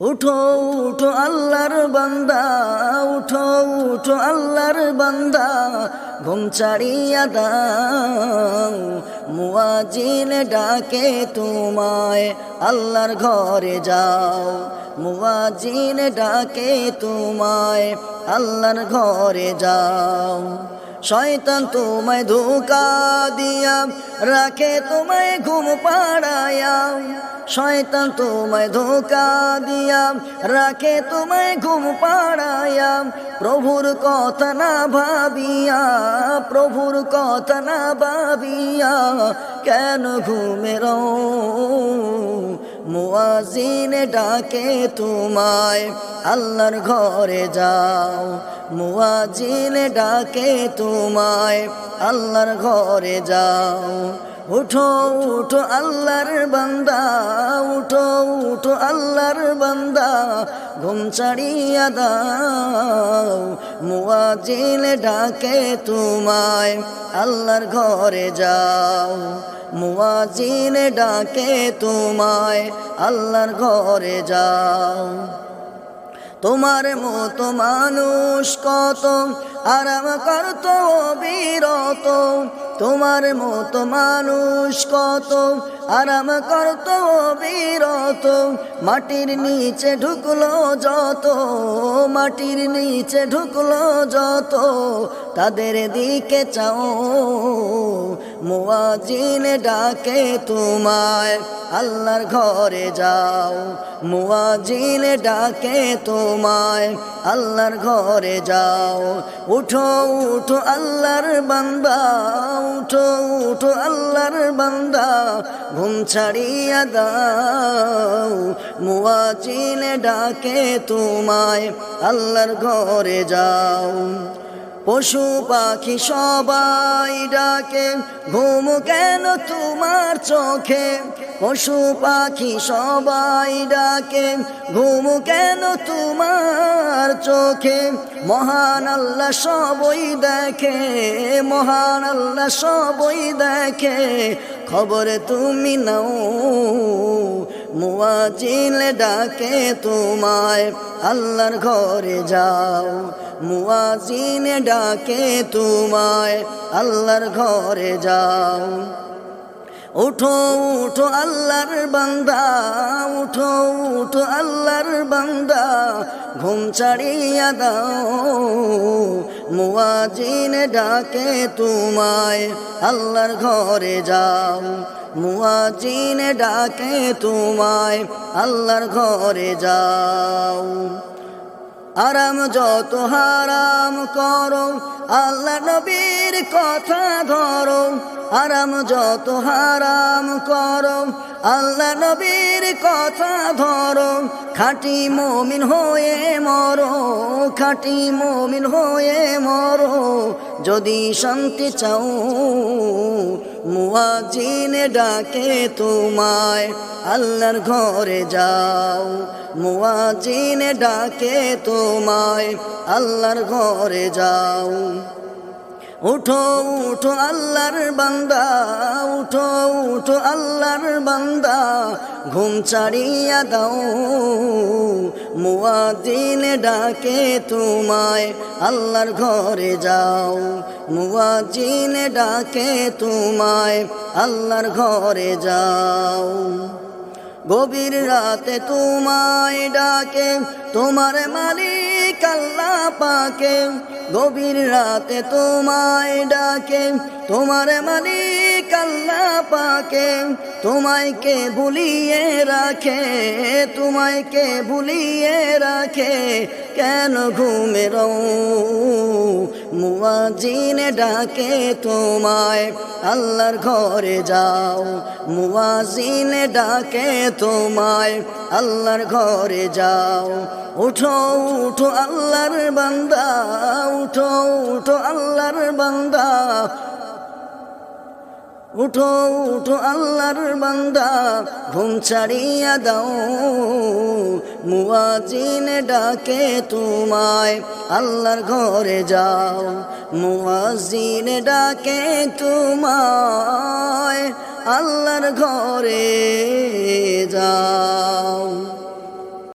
উঠো উঠো আল্লাহর বান্দা, উঠো উঠো আল্লাহর বান্দা, ঘুম ছাড়িয়া দাও। মুয়াজিন ডাকে তোমায়, আল্লাহর ঘরে যাও। মুয়াজিন ডাকে তোমায়, আল্লাহর ঘরে যাও। শয়তান তোমায় ধোকা দিয়া রাখে, তোমায় ঘুম পাড়ায়া। শয়তান তোমায় ধোকা দিয়া, রাখে তোমায় ঘুম পাড়ায়া। প্রভুর কথা না ভাবিয়া, প্রভুর কথা না ভাবিয়া কেন ঘুমের মুয়াজিন ডাকে তোমায়, আল্লাহর ঘরে যাও। মুয়াজিন ডাকে তোমায়, আল্লাহর ঘরে যাও। উঠো উঠো আল্লাহর বান্দা, উঠো উঠো আল্লাহর বান্দা, ঘুম ছাড়িয়া দাও। মুয়াজিন ডাকে তোমায়, আল্লাহর ঘরে যাও। মুয়াজিন ডাকে তোমায়, আল্লাহর ঘরে যাও। তোমার মতো মানুষ কত? আরাম করত বিরত। তোমার মতো মানুষ কত? আরাম করত বিরত। মাটির নিচে ঢুকলো যত, মাটির নিচে ঢুকলো যত। তাদের দিকে চাও মুয়াজিন ডাকে তোমায়, আল্লাহর ঘরে যাও। মুয়াজিন ডাকে তোমায়, আল্লাহর ঘরে যাও। উঠো উঠো আল্লাহর বান্দা, উঠো উঠো আল্লাহর বান্দা, ঘুম ছাড়িয়া দাও। মুয়াজিন ডাকে তোমায়, আল্লাহর ঘরে যাও। পশু পাখি সবাই ডাকে, ঘুম কেন তোমার চোখে? পশু পাখি সবাই ডাকে, ঘুম কেন তোমার চোখে? মহান আল্লাহ সবই দেখে, মহান আল্লাহ সবই দেখে, খবর তুমি নাও। মুয়াজিল ডাকে তোমায়, আল্লাহর ঘরে যাও। মুয়াজিন ডাকে তোমায়, আল্লাহর ঘরে যাও। উঠো উঠো আল্লাহর বান্দা, উঠো উঠো আল্লাহর বান্দা, ঘুম ছাড়িয়া দাও। মুয়াজিন ডাকে তোমায়, আল্লাহর ঘরে যাও। মুয়াজিন ডাকে, তোমায় আল্লাহর ঘরে যাও। আরাম যত হারাম করো, আল্লাহ নবীর কথা ধরো। আরাম যত হারাম করো, আল্লাহ নবীর কথা ধরো। খাটি মমিন হয়ে মরো, খাটি মমিন হয়ে মরো। যদি শান্তি চাও মুয়াজিন ডাকে তোমায়, আল্লাহর ঘরে যাও। মুয়াজিন ডাকে তোমায়, আল্লাহর ঘরে যাও। উঠো উঠো আল্লাহর বান্দা, উঠো উঠো আল্লাহর বান্দা, ঘুম ছাড়িয়া দাও। মুয়াজিন ডাকে তোমায়, আল্লাহর ঘরে যাও। মুয়াজিন ডাকে, তোমায় আল্লাহর ঘরে যাও। গভীর রাতে তোমায় ডাকে, তোমার মালিক আল্লাহ পাকে। গভীর রাতে তোমায় ডাকে, তোমার মালিক আল্লাহ পাকে। তোমায় কে ভুলিয়ে রাখে, তোমায় কে ভুলিয়ে রাখে? কেন ঘুমের? মুয়াজিন ডাকে তোমায়, আল্লাহর ঘরে যাও। মুয়াজিন ডাকে তোমায়, আল্লাহর ঘরে যাও। উঠো উঠো আল্লাহর বান্দা, উঠো উঠো আল্লাহর বান্দা। উঠো উঠো আল্লাহর বান্দা, ঘুম ছাড়িয়া দাও। মুয়াজিন ডাকে তোমায় আল্লাহর ঘরে যাও। মুয়াজিন ডাকে তোমায় আল্লাহর ঘরে যাও।